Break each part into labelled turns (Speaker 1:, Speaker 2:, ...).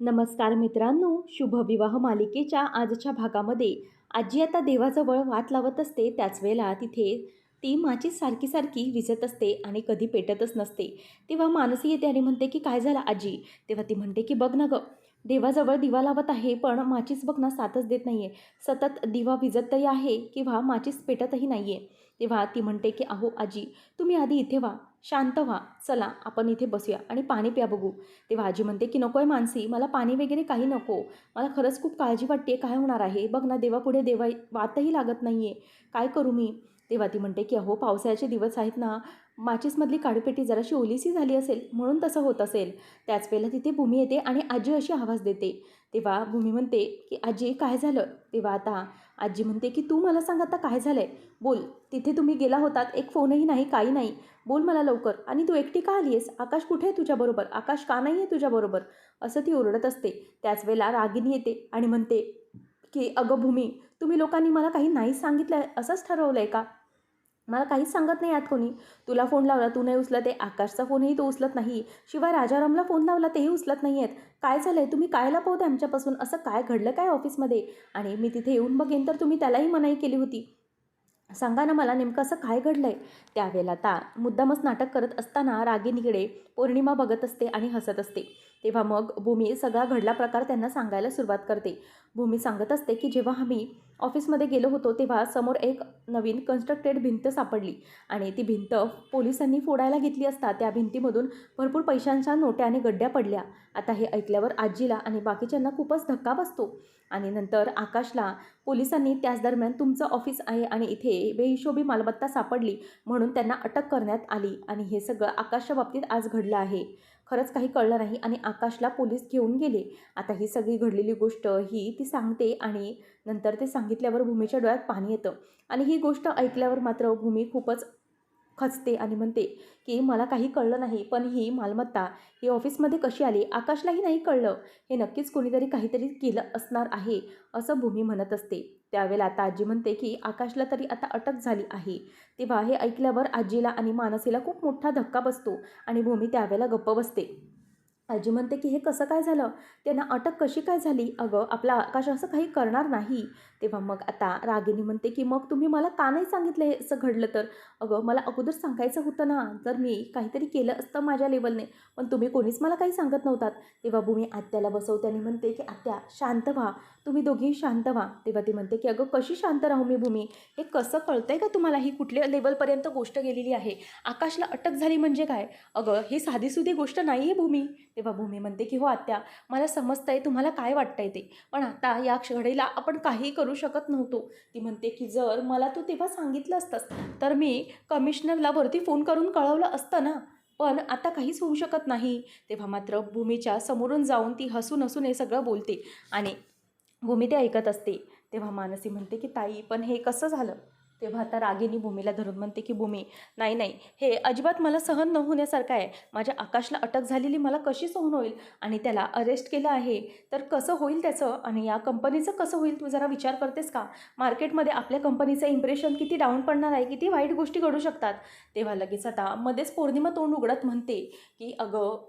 Speaker 1: नमस्कार मित्रांनो शुभविवाह मालिकेच्या आजच्या भागामध्ये. आजी आता देवाजवळ वात लावत असते त्याच वेळेला तिथे ती माचीस सारखी सारखी विजत असते आणि कधी पेटतच नसते. तेव्हा मानसी येते आणि म्हणते की काय झालं आजी? तेव्हा ती म्हणते की बघ ना गं देवाजवळ दिवा लावत आहे पण माचीस बघ ना साथच देत नाही आहे सतत दिवा विजत तरी आहे किंवा माचीस पेटतही नाही आहे तेव्हा ती म्हणते की अहो आजी तुम्ही आधी इथे व्हा. शांत व्हा. चला आपण इथे बसूया आणि पाणी प्या बघू. तेव्हा आजी म्हणते की नको आहे मानसी मला पाणी वगैरे काही नको. मला खरंच खूप काळजी वाटते काय होणार आहे? बघ ना देवापुढे देवा वातही लागत नाही आहे काय करू मी? तेव्हा ती म्हणते की अहो पावसाळ्याचे दिवस आहेत ना माचीसमधली काडीपेटी जराशी ओलीसी झाली असेल म्हणून तसं होत असेल. त्याच वेळेला तिथे भूमी येते आणि आजी अशी आवाज देते. तेव्हा भूमी म्हणते की आजी काय झालं? तेव्हा आता आजी म्हणते की तू मला सांग आता काय झालं आहे बोल तिथे तुम्ही गेला होतात एक फोनही नाही काही नाही. बोल मला लवकर. आणि तू एकटी का आली आहेस आकाश कुठे आहे तुझ्याबरोबर आकाश का नाही आहे तुझ्याबरोबर असं ती ओरडत असते. त्याच वेळेला रागिनी येते आणि म्हणते की अगं भूमी तुम्ही लोकांनी मला काही नाही सांगितलं आहे असंच ठरवलं आहे का? मला काहीच सांगत नाही यात कोणी. तुला फोन लावला तू नाही उचलत आहे. आकाशचा फोनही तो उचलत नाही. शिवाय राजारामला फोन लावला तेही उचलत नाही आहेत काय झालं आहे तुम्ही काय लपवते आमच्यापासून? असं काय घडलं काय ऑफिसमध्ये? आणि मी तिथे येऊन बघेन तर तुम्ही त्यालाही मनाई केली होती. सांगा ना मला नेमकं असं काय घडलं आहे त्यावेळेला ता मुद्दामच नाटक करत असताना रागिनीकडे पौर्णिमा बघत असते आणि हसत असते. तेव्हा मग भूमी सगळा घडला प्रकार त्यांना सांगायला सुरुवात करते. भूमी सांगत असते की जेव्हा आम्ही ऑफिसमध्ये गेलो होतो तेव्हा समोर एक नवीन कन्स्ट्रक्टेड भिंत सापडली आणि ती भिंत पोलिसांनी फोडायला घेतली असता त्या भिंतीमधून भरपूर पैशांच्या नोट्या आणि गड्ड्या पडल्या. आता हे ऐकल्यावर आजीला आणि बाकीच्यांना खूपच धक्का बसतो. आणि नंतर आकाशला पोलिसांनी त्याच दरम्यान तुमचं ऑफिस आहे आणि इथे बेहिशोबी मालमत्ता सापडली म्हणून त्यांना अटक करण्यात आली आणि हे सगळं आकाशच्या बाबतीत आज घडलं आहे. खरंच काही कळलं नाही आणि आकाशला पोलीस घेऊन गेले. आता ही सगळी घडलेली गोष्ट ही ती सांगते आणि नंतर ते सांगितल्यावर भूमीच्या डोळ्यात पाणी येतं. आणि ही गोष्ट ऐकल्यावर मात्र भूमी खूपच खचते आणि म्हणते की मला काही कळलं नाही पण ही मालमत्ता ही ऑफिसमध्ये कशी आली? आकाशलाही नाही कळलं. हे नक्कीच कोणीतरी काहीतरी केलं असणार आहे असं भूमी म्हणत असते. त्यावेळेला आता आजी म्हणते की आकाशला तरी आता अटक झाली आहे. तेव्हा हे ऐकल्यावर आजीला आणि मानसीला खूप मोठा धक्का बसतो आणि भूमी त्यावेळेला गप्प बसते. आजी म्हणते की हे कसं काय झालं? त्यांना अटक कशी काय झाली? अगं आपला आकाश असं काही करणार नाही. तेव्हा मग आता रागिनी म्हणते की मग तुम्ही मला का नाही सांगितलं हे असं घडलं तर? अगं मला अगोदर सांगायचं होतं ना जर मी काहीतरी केलं असतं माझ्या लेवलने पण तुम्ही कोणीच मला काही सांगत नव्हतात. तेव्हा भूमी आत्याला बसवते आणि म्हणते की आत्या शांत व्हा. तुम्ही दोघी शांत व्हा. तेव्हा ती म्हणते की अगं कशी शांत राहू मी भूमी? हे कसं कळतंय का तुम्हाला? ही कुठल्या लेवलपर्यंत गोष्ट गेलेली आहे? आकाशला अटक झाली म्हणजे काय? अगं ही साधीसुधी गोष्ट नाही आहे भूमी. तेव्हा भूमी म्हणते की हो आत्या मला समजतंय तुम्हाला काय वाटतंय ते. पण आता या घडीला आपण काही करू शकत नव्हतो. ती म्हणते की जर मला तू तेव्हा सांगितलं असतंस तर मी कमिशनरला वरती फोन करून कळवलं असतं ना. पण आता काहीच होऊ शकत नाही. तेव्हा मात्र भूमीच्या समोरून जाऊन ती हसून हसून हे सगळं बोलते आणि भूमी ते ऐकत असते. तेव्हा मानसी म्हणते की ताई पण हे कसं झालं? तेव्हा आता रागिनी भूमीला धरून म्हणते की भूमी नाही नाही हे अजिबात मला सहन न होण्यासारखं आहे. माझ्या आकाशला अटक झालेली मला कशी सहन होईल? आणि त्याला अरेस्ट केलं आहे. तर कसं होईल त्याचं? आणि या कंपनीचं कसं होईल? तू जरा विचार करतेस का? मार्केटमध्ये आपल्या कंपनीचं इम्प्रेशन किती डाऊन पडणार आहे? किती वाईट गोष्टी घडू शकतात? तेव्हा लगेच आता मध्येच पौर्णिमा तोंड उघडत म्हणते की अगं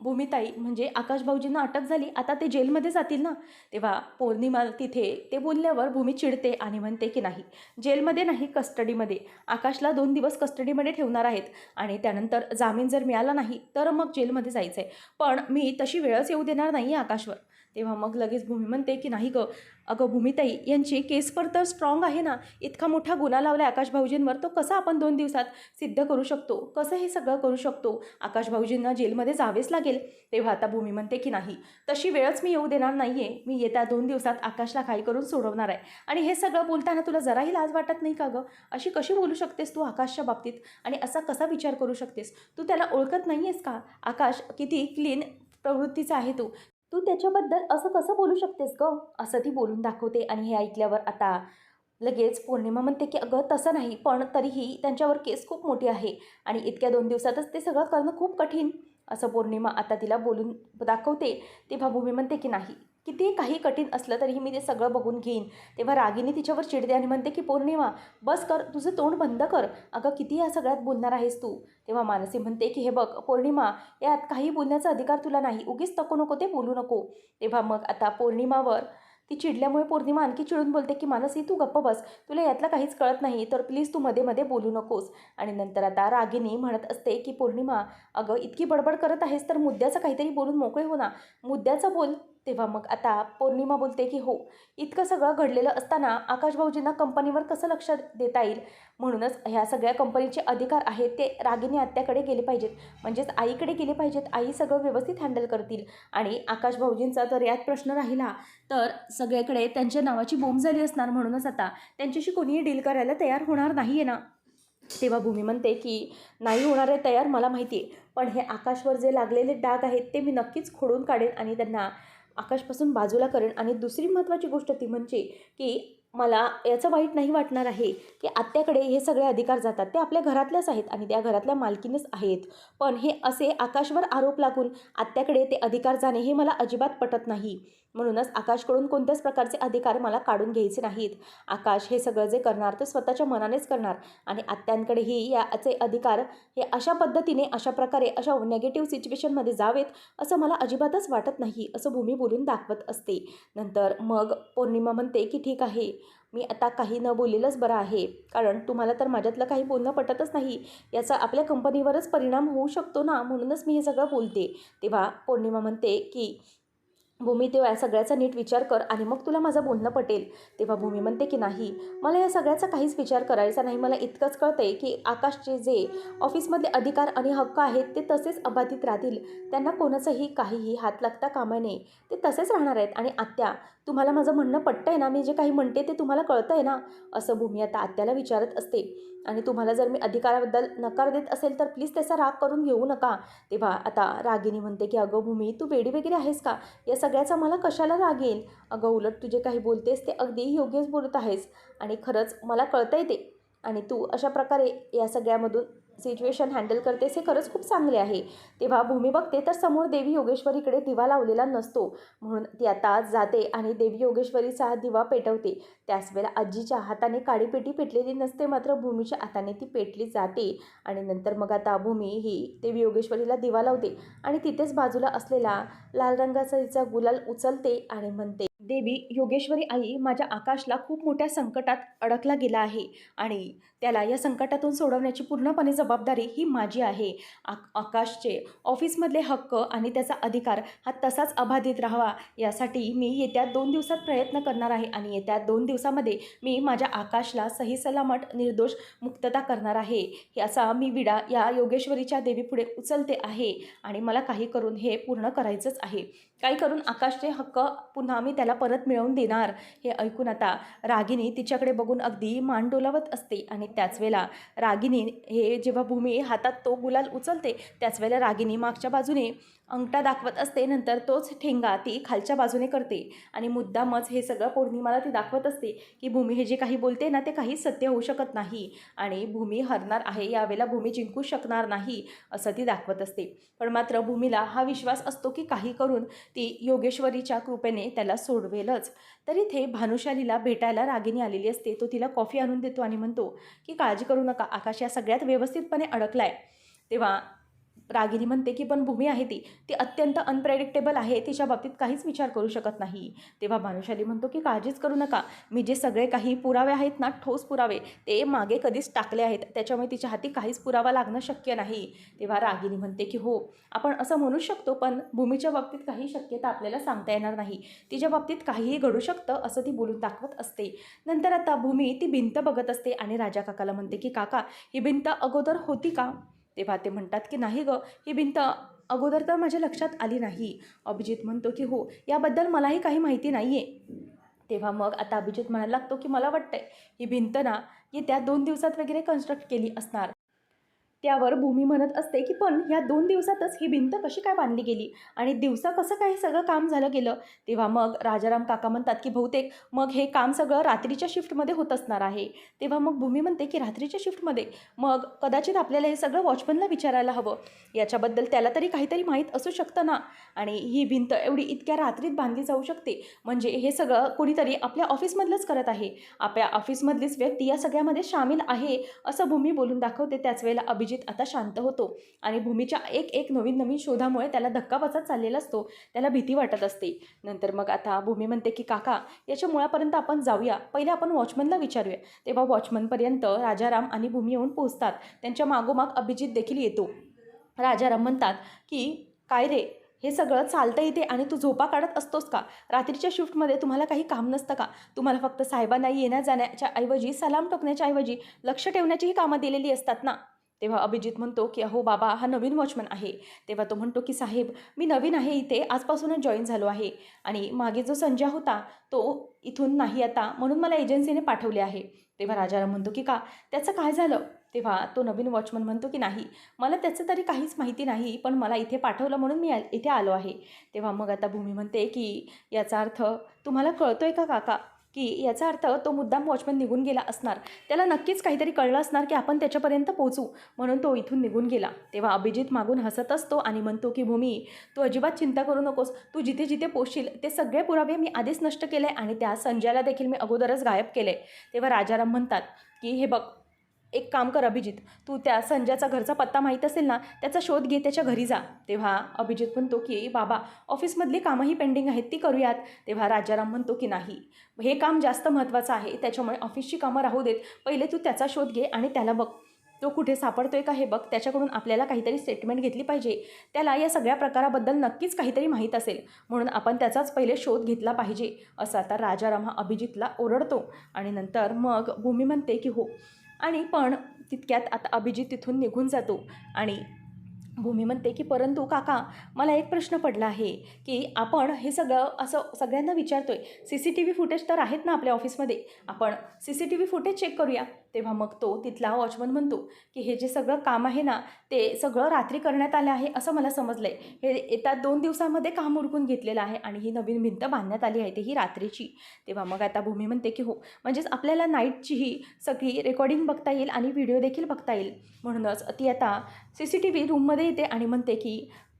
Speaker 1: भूमिताई म्हणजे आकाशभाऊजींना अटक झाली आता ते जेलमध्ये जातील ना? तेव्हा पौर्णिमा तिथे ते बोलल्यावर भूमी चिडते आणि म्हणते की नाही जेलमध्ये नाही कस्टडीमध्ये. आकाशला दोन दिवस कस्टडीमध्ये ठेवणार आहेत आणि त्यानंतर जामीन जर मिळाला नाही तर मग जेलमध्ये जायचं आहे पण मी तशी वेळच येऊ देणार नाही आकाशवर. तेव्हा मग लगेच भूमी म्हणते की नाही गं अगं भूमिताई यांची केस पर तर स्ट्रॉंग आहे ना? इतका मोठा गुन्हा लावला आकाश भाऊजींवर तो कसा आपण दोन दिवसात सिद्ध करू शकतो? कसं हे सगळं करू शकतो? आकाश भाऊजींना जेलमध्ये जावेच लागेल. तेव्हा आता भूमी म्हणते की नाही. तशी वेळच मी येऊ देणार नाही आहे मी येत्या दोन दिवसात आकाशला घाई करून सोडवणार आहे. आणि हे सगळं बोलताना तुला जराही लाज वाटत नाही का गं? अशी कशी बोलू शकतेस तू आकाशच्या बाबतीत? आणि असा कसा विचार करू शकतेस? तू त्याला ओळखत नाही आहेस का? आकाश किती क्लीन प्रवृत्तीचा आहे तू. तू त्याच्याबद्दल असं कसं बोलू शकतेस ग? असं ती बोलून दाखवते आणि हे ऐकल्यावर आता लगेच पौर्णिमा म्हणते की अगं तसं नाही पण तरीही त्यांच्यावर केस खूप मोठी आहे आणि इतक्या दोन दिवसातच ते सगळं करणं खूप कठीण. असं पौर्णिमा आता तिला बोलून दाखवते तेव्हा भूमी म्हणते की नाही किती काही कठीण असलं तरीही मी ते सगळं बघून घेईन. तेव्हा रागिनी तिच्यावर चिडते आणि म्हणते की पौर्णिमा बस कर तुझं तोंड बंद कर. अगं किती या सगळ्यात बोलणार आहेस तू? तेव्हा मानसी म्हणते की हे बघ पौर्णिमा यात काही बोलण्याचा अधिकार तुला नाही. उगीच तको नको ते बोलू नको. तेव्हा मग आता पौर्णिमावर ती चिडल्यामुळे पौर्णिमा आणखी चिडून बोलते की मानसी तू गप्प बस. तुला यातलं काहीच कळत नाही तर प्लीज तू मध्ये मध्ये बोलू नकोस. आणि नंतर आता रागिनी म्हणत असते की पौर्णिमा अगं इतकी बडबड करत आहेस तर मुद्द्याचं काहीतरी बोलून मोकळे हो ना. मुद्द्याचं बोल. तेव्हा मग आता पौर्णिमा बोलते की हो इतकं सगळं घडलेलं असताना आकाश भाऊजींना कंपनीवर कसं लक्ष देता येईल? म्हणूनच ह्या सगळ्या कंपनीचे अधिकार आहेत ते रागिनी आत्याकडे गेले पाहिजेत. म्हणजेच आईकडे गेले पाहिजेत आई सगळं व्यवस्थित हँडल करतील. आणि आकाश भाऊजींचा जर यात प्रश्न राहिला तर सगळीकडे त्यांच्या नावाची बोंब झाली असणार म्हणूनच आता त्यांच्याशी कोणीही डील करायला तयार होणार नाही आहे ना? तेव्हा भूमी म्हणते की नाही होणार आहे तयार मला माहिती आहे पण हे आकाशवर जे लागलेले डाग आहेत ते मी नक्कीच खोडून काढेन आणि त्यांना आकाशपासून बाजूला करेन आणि दुसरी महत्त्वाची गोष्ट ती म्हणजे की मला याचं वाईट नाही वाटणार आहे की आत्याकडे हे सगळे अधिकार जातात. ते आपल्या घरातल्याच आहेत आणि त्या घरातल्या मालकीनच आहेत. पण हे असे आकाशवर आरोप लागून आत्याकडे ते अधिकार जाणे हे मला अजिबात पटत नाही. म्हणूनच आकाशकडून कोणत्याच प्रकारचे अधिकार मला काढून घ्यायचे नाहीत. आकाश हे सगळं जे करणार ते स्वतःच्या मनानेच करणार आणि आत्यांकडेही याचे अधिकार हे अशा पद्धतीने अशा प्रकारे अशा नेगेटिव्ह सिच्युएशनमध्ये जावेत असं मला अजिबातच वाटत नाही असं भूमी बोलून दाखवत असते. नंतर मग पौर्णिमा म्हणते की ठीक आहे मी आता काही न बोललेलंच बरं आहे. कारण तुम्हाला तर माझ्यातलं काही बोलणं पटतच नाही. याचा आपल्या कंपनीवरच परिणाम होऊ शकतो ना? म्हणूनच मी हे सगळं बोलते. तेव्हा पौर्णिमा म्हणते की भूमी तेव्हा या सगळ्याचा नीट विचार कर आणि मग तुला माझं बोलणं पटेल. तेव्हा भूमी म्हणते की नाही मला या सगळ्याचा काहीच विचार करायचा नाही. मला इतकंच कळतं आहे की आकाशचे जे ऑफिसमधले अधिकार आणि हक्क आहेत ते तसेच अबाधित राहतील. त्यांना कोणाचंही काहीही हात लागता कामा नये. ते तसेच राहणार आहेत. आणि आत्या तुम्हाला माझं म्हणणं पटतं आहे ना? मी जे काही म्हणते ते तुम्हाला कळतं आहे ना? असं भूमी आता आत्याला विचारत असते. आणि तुम्हाला जर मी अधिकाराबद्दल नकार देत असेल तर प्लीज त्याचा राग करून घेऊ नका. तेव्हा आता रागिनी म्हणते की अगं भूमी तू वेडी वगैरे आहेस का? या सगळ्याचा मला कशाला राग येईल? अगं उलट तू जे काही बोलतेस ते अगदी योग्यच बोलत आहेस आणि खरंच मला कळतं आहे ते. आणि तू अशा प्रकारे या सगळ्यामधून सिच्युएशन हँडल करतेस हे खरंच खूप चांगले आहे. तेव्हा भूमी बघते तर समोर देवी योगेश्वरीकडे दिवा लावलेला नसतो. म्हणून ती आता जाते आणि देवी योगेश्वरीचा दिवा पेटवते. त्याच वेळेला आजीच्या हाताने काळीपेटी पेटलेली नसते मात्र भूमीच्या हाताने ती पेटली जाते. आणि नंतर मग आता भूमी ही देवी योगेश्वरीला दिवा लावते. आणि तिथेच बाजूला असलेला लाल रंगाचा तिचा गुलाल उचलते आणि म्हणते देवी योगेश्वरी आई माझ्या आकाशला खूप मोठ्या संकटात अडकला गेला आहे आणि त्याला या संकटातून सोडवण्याची पूर्णपणे जबाबदारी ही माझी आहे. आ आकाशचे ऑफिसमधले हक्क आणि त्याचा अधिकार हा तसाच अबाधित राहावा यासाठी मी येत्या दोन दिवसात प्रयत्न करणार आहे आणि येत्या दोन दिवसामध्ये मी माझ्या आकाशला सही सलामत निर्दोष मुक्तता करणार आहे. याचा मी विडा या योगेश्वरीच्या देवीपुढे उचलते आहे आणि मला काही करून हे पूर्ण करायचंच आहे. काही करून आकाशचे हक्क पुन्हा मी त्याला परत मिळवून देणार. हे ऐकून आता रागिनी तिच्याकडे बघून अगदी मान डोलावत असते आणि त्याच वेळेला रागिनी हे जेव्हा भूमी हातात तो गुलाल उचलते त्याच वेळेला रागिनी मागच्या बाजूने अंगठा दाखवत असते. नंतर तोच ठेंगा ती खालच्या बाजूने करते आणि मुद्दामच हे सगळं पौर्णिमाला ती दाखवत असते की भूमी हे जे काही बोलते ना ते काहीच सत्य होऊ शकत नाही आणि भूमी हरणार आहे यावेळेला भूमी जिंकू शकणार नाही असं ती दाखवत असते. पण मात्र भूमीला हा विश्वास असतो की काही करून ती योगेश्वरीच्या कृपेने त्याला सोडवेलच. तर इथे भानुशालीला भेटायला रागिनी आलेली असते. तो तिला कॉफी आणून देतो आणि म्हणतो की काळजी करू नका. आकाश या सगळ्यात व्यवस्थितपणे अडकलाय. तेव्हा रागिनी म्हणते की पण भूमी आहे ती. ती अत्यंत अनप्रेडिक्टेबल आहे. तिच्या बाबतीत काहीच विचार करू शकत नाही. तेव्हा भानुशाली म्हणतो की काळजीच करू नका. मी जे सगळे काही पुरावे आहेत ना ठोस पुरावे ते मागे कधीच टाकले आहेत. त्याच्यामुळे तिच्या हाती काहीच पुरावा लागणं शक्य नाही. तेव्हा रागिनी म्हणते की हो आपण असं म्हणू शकतो पण भूमीच्या बाबतीत काही शक्यता आपल्याला सांगता येणार नाही. तिच्या बाबतीत काहीही घडू शकतं असं ती बोलून दाखवत असते. नंतर आता भूमी ती भिंत बघत असते आणि राजा काकाला म्हणते की काका ही भिंत अगोदर होती का? तेव्हा ते म्हणतात की नाही गं ही भिंत अगोदर तर माझ्या लक्षात आली नाही. अभिजित म्हणतो की हो याबद्दल मलाही काही माहिती नाही आहे तेव्हा मग आता अभिजित म्हणायला लागतो की मला वाटतंय ही भिंत ना येत्या दोन दिवसात वगैरे कन्स्ट्रक्ट केली असणार. त्यावर भूमी म्हणत असते की पण ह्या दोन दिवसातच ही भिंत कशी काय बांधली गेली? आणि दिवसा कसं काय हे सगळं काम झालं गेलं? तेव्हा मग राजाराम काका म्हणतात की बहुतेक मग हे काम सगळं रात्रीच्या शिफ्टमध्ये होत असणार आहे. तेव्हा मग भूमी म्हणते की रात्रीच्या शिफ्टमध्ये? मग कदाचित आपल्याला हे सगळं वॉचमनला विचारायला हवं. याच्याबद्दल त्याला तरी काहीतरी माहीत असू शकतं ना? आणि ही भिंत एवढी इतक्या रात्रीत बांधली जाऊ शकते. म्हणजे हे सगळं कोणीतरी आपल्या ऑफिसमधलंच करत आहे. आपल्या ऑफिसमधलीच व्यक्ती या सगळ्यामध्ये सामील आहे असं भूमी बोलून दाखवते. त्याच वेळेला अभिजित आता शांत होतो. आणि भूमीच्या एक एक नवीन नवीन शोधामुळे त्याला धक्का बसत चाललेला असतो. त्याला भीती वाटत असते. नंतर मग आता भूमी म्हणते की काका याच्या मुळापर्यंत आपण जाऊया. पहिले आपण वॉचमनला विचारूया. तेव्हा वॉचमनपर्यंत राजाराम आणि भूमी येऊन पोहोचतात. त्यांच्या मागोमाग अभिजित देखील येतो. राजाराम म्हणतात की काय रे? हे सगळं चालतं इथे आणि तू झोपा काढत असतोस का? रात्रीच्या शिफ्टमध्ये तुम्हाला काही काम नसतं का? तुम्हाला फक्त साहेबांना येण्या जाण्याच्या ऐवजी सलाम टोकण्याच्या ऐवजी लक्ष ठेवण्याचीही कामं दिलेली असतात ना? तेव्हा अभिजित म्हणतो की अहो बाबा हा नवीन वॉचमन आहे. तेव्हा तो म्हणतो की साहेब मी नवीन आहे इथे आजपासूनच जॉईन झालो आहे. आणि मागे जो संजय होता तो इथून नाही आता म्हणून मला एजन्सीने पाठवले आहे. तेव्हा राजाराम म्हणतो की का त्याचं काय झालं? तेव्हा तो नवीन वॉचमन म्हणतो की नाही मला त्याचं तरी काहीच माहिती नाही पण मला इथे पाठवलं म्हणून मी इथे आलो आहे. तेव्हा मग आता भूमी म्हणते की याचा अर्थ तुम्हाला कळतोय का काका? की याचा अर्थ तो मुद्दाम वॉचमन निघून गेला असणार. त्याला नक्कीच काहीतरी कळलं असणार की आपण त्याच्यापर्यंत पोचू म्हणून तो इथून निघून गेला. तेव्हा अभिजित मागून हसत असतो आणि म्हणतो की भूमी तू अजिबात चिंता करू नकोस. तू जिथे जिथे पोचशील ते सगळे पुरावे मी आधीच नष्ट केले आणि त्या संजयाला देखील मी अगोदरच गायब केले. तेव्हा राजाराम म्हणतात की हे बघ एक काम कर अभिजित तू त्या संजयचा घरचा पत्ता माहीत असेल ना त्याचा शोध घे त्याच्या घरी जा. तेव्हा अभिजित म्हणतो की बाबा ऑफिसमधली कामंही पेंडिंग आहेत ती करूयात. तेव्हा राजाराम म्हणतो की नाही हे काम जास्त महत्त्वाचं आहे त्याच्यामुळे ऑफिसची कामं राहू देत पहिले तू त्याचा शोध घे आणि त्याला बघ. तो कुठे सापडतोय का हे बघ त्याच्याकडून आपल्याला काहीतरी स्टेटमेंट घेतली पाहिजे. त्याला या सगळ्या प्रकाराबद्दल नक्कीच काहीतरी माहीत असेल म्हणून आपण त्याचाच पहिले शोध घेतला पाहिजे. असं आता राजाराम हा अभिजितला ओरडतो आणि नंतर मग भूमी म्हणते की हो आणि पण तितक्यात आता अभिजित तिथून निघून जातो. आणि भूमी म्हणते की परंतु काका मला एक प्रश्न पडला आहे की आपण हे सगळं असं सगळ्यांना विचारतो आहे C C T V footage तर आहेत ना आपल्या ऑफिसमध्ये. आपण C C T V footage check करूया. तेव्हा मग तो तिथला वॉचमन म्हणतो की हे जे सगळं काम आहे ना ते सगळं रात्री करण्यात आलं आहे असं मला समजलं आहे हे येत्या दोन दिवसामध्ये काम उरकून घेतलेलं आहे आणि ही नवीन भिंत बांधण्यात आली आहे ती ही रात्रीची. तेव्हा मग आता भूमी म्हणते की हो म्हणजेच आपल्याला नाईटचीही सगळी रेकॉर्डिंग बघता येईल आणि व्हिडिओ देखील बघता येईल. म्हणूनच ती आता सी सी टी व्ही रूममध्ये येते आणि म्हणते की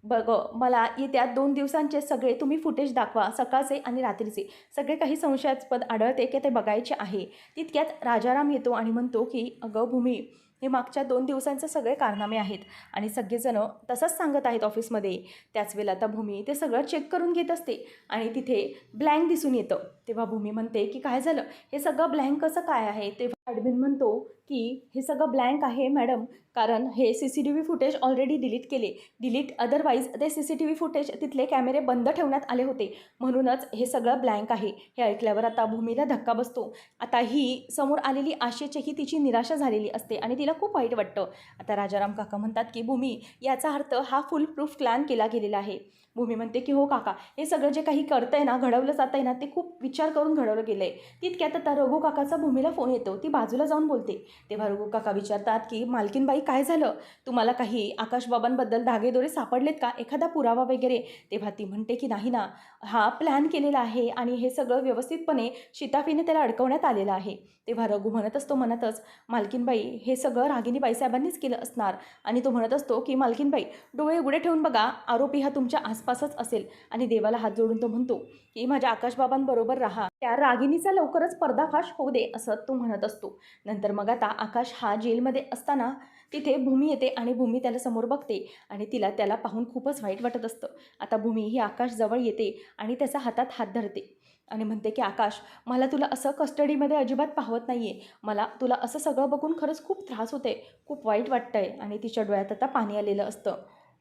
Speaker 1: बघ मला येत्या दोन दिवसांचे सगळे तुम्ही फुटेज दाखवा सकाळचे आणि रात्रीचे. सगळे काही संशयास्पद आढळते की ते बघायचे आहे. तितक्यात राजाराम येतो आणि म्हणतो की अगं भूमी हे मागच्या दोन दिवसांचे सगळे कारनामे आहेत आणि सगळेजणं तसंच सांगत आहेत ऑफिसमध्ये. त्याच वेळेला आता भूमी ते सगळं चेक करून घेत असते आणि तिथे ब्लँक दिसून येतं. तेव्हा भूमी म्हणते की काय झालं? हे सगळं ब्लँक कसं काय आहे? तेव्हा ॲडमिन म्हणतो की हे सगळं ब्लँक आहे मॅडम कारण हे C C T V footage already delete केले. डिलीट अदरवाईज ते C C T V footage तिथले कॅमेरे बंद ठेवण्यात आले होते. म्हणूनच हे सगळं ब्लँक आहे. हे ऐकल्यावर आता भूमीला धक्का बसतो. आता ही समोर आलेली आशेचीही तिची निराशा झालेली असते आणि तिला खूप वाईट वाटतं. आता राजाराम काका म्हणतात की भूमी याचा अर्थ हा फुल प्रूफ प्लॅन केला गेलेला आहे. भूमी म्हणते की हो काका हे सगळं जे काही करतंय ना घडवलं जात आहे ना ते खूप विचार करून घडवलं गेलं आहे तितक्यात आता रघु काकाचा भूमीला फोन येतो. ती बाजूला जाऊन बोलते. तेव्हा रघु काका विचारतात की मालकीनबाई काय झालं? तुम्हाला काही आकाशबाबांबद्दल धागेदोरे सापडलेत का? एखादा पुरावा वगैरे? तेव्हा ती म्हणते की नाही ना. हा प्लॅन केलेला आहे आणि हे सगळं व्यवस्थितपणे शिताफीने त्याला अडकवण्यात आलेलं आहे. तेव्हा रघु म्हणत असतो म्हणतच मालकीनबाई हे सगळं रागिनी बाईसाहेबांनीच केलं असणार. आणि तो म्हणत असतो की मालकीनबाई डोळे उघडे ठेवून बघा. आरोपी हा तुमच्या आसपासच असेल. आणि देवाला हात जोडून तो म्हणतो की माझ्या आकाशबाबांबरोबर राहा. त्या रागिणीचा लवकरच पर्दाफाश होऊ दे असं तो म्हणत असतो. नंतर मग आता आकाश हा जेलमध्ये असताना तिथे भूमी येते आणि भूमी त्याला समोर बघते आणि तिला त्याला पाहून खूपच वाईट वाटत असतं. आता भूमी ही आकाश जवळ येते आणि त्याचा हातात हात धरते आणि म्हणते की आकाश मला तुला असं कस्टडीमध्ये अजिबात पाहवत नाही आहे मला तुला असं सगळं बघून खरंच खूप त्रास होते खूप वाईट वाटतं आहे आणि तिच्या डोळ्यात आता पाणी आलेलं असतं.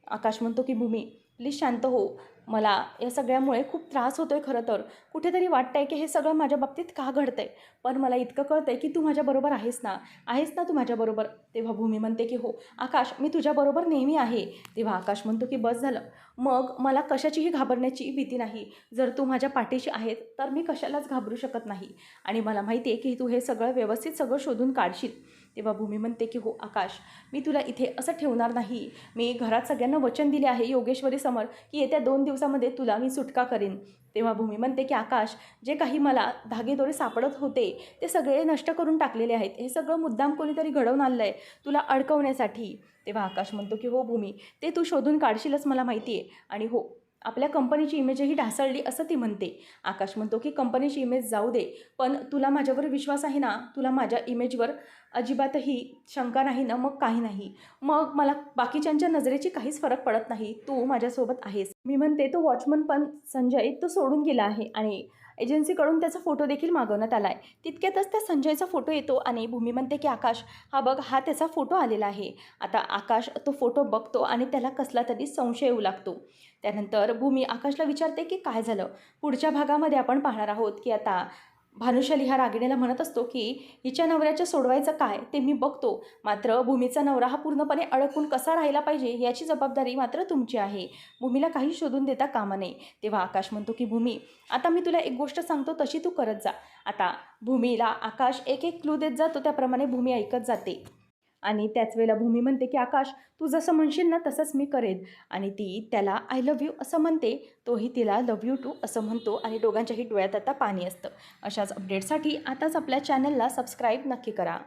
Speaker 1: आकाश म्हणतो की भूमी प्लीज शांत हो. मला या सगळ्यामुळे खूप त्रास होतो आहे खरं तर. कुठेतरी वाटतं आहे की हे सगळं माझ्या बाबतीत का घडतं आहे पण मला इतकं कळतं आहे की तू माझ्याबरोबर आहेस ना? आहेस ना तू माझ्याबरोबर तेव्हा भूमी म्हणते की हो. आकाश मी तुझ्याबरोबर नेहमी आहे. तेव्हा आकाश म्हणतो की बस झालं. मग मला कशाचीही घाबरण्याची भीती नाही. जर तू माझ्या पाठीशी आहेत तर मी कशालाच घाबरू शकत नाही. आणि मला माहिती आहे की तू हे सगळं व्यवस्थित सगळं शोधून काढशील. तेव्हा भूमी म्हणते की हो आकाश मी तुला इथे असं ठेवणार नाही. मी घरात सगळ्यांना वचन दिले आहे योगेश्वरी समोर की येत्या दोन दिवसामध्ये तुला मी सुटका करेन. तेव्हा भूमी म्हणते की आकाश जे काही मला धागेदोरे सापडत होते ते सगळे नष्ट करून टाकलेले आहेत. हे सगळं मुद्दाम कोणीतरी घडवून आणलं आहे तुला अडकवण्यासाठी. तेव्हा आकाश म्हणतो की हो भूमी ते तू शोधून काढशीलच मला माहिती आहे आणि हो आपल्या कंपनीची इमेजही ढासळली असं ती म्हणते. आकाश म्हणतो की कंपनीची इमेज जाऊ दे पण तुला माझ्यावर विश्वास आहे ना? तुला माझ्या इमेजवर अजिबातही शंका नाही ना? मग काही नाही. मग मला बाकीच्यांच्या नजरेची काहीच फरक पडत नाही. तू माझ्यासोबत आहेस. मी म्हणते तो वॉचमन पण संजय तो सोडून गेला आहे आणि एजन्सीकडून त्याचा फोटो देखील मागवण्यात आला आहे. तितक्यातच त्या संजयचा फोटो येतो आणि भूमी म्हणते की आकाश हा बघ हा त्याचा फोटो आलेला आहे. आता आकाश तो फोटो बघतो आणि त्याला कसला तरी संशय येऊ लागतो. त्यानंतर भूमी आकाशला विचारते की काय झालं? पुढच्या भागामध्ये आपण पाहणार आहोत की आता भानुशाली हा रागिणीला म्हणत असतो की हिच्या नवऱ्याच्या सोडवायचं काय? ते मी बघतो. मात्र भूमीचा नवरा हा पूर्णपणे अडकून कसा राहिला पाहिजे याची जबाबदारी मात्र तुमची आहे. भूमीला काही शोधून देता कामा नये. तेव्हा आकाश म्हणतो की भूमी आता मी तुला एक गोष्ट सांगतो तशी तू करत जा. आता भूमीला आकाश एक एक क्लू देत जातो त्याप्रमाणे भूमी ऐकत जाते. आणि त्याच वेळेला भूमी म्हणते की आकाश तू जसं म्हणशील ना तसंच मी करेन. आणि ती त्याला आय लव्ह यू असं म्हणते. तोही तिला लव्ह यू टू असं म्हणतो. आणि दोघांच्याही डोळ्यात आता पाणी असतं. अशाच अपडेटसाठी आताच आपल्या चॅनलला सबस्क्राईब नक्की करा.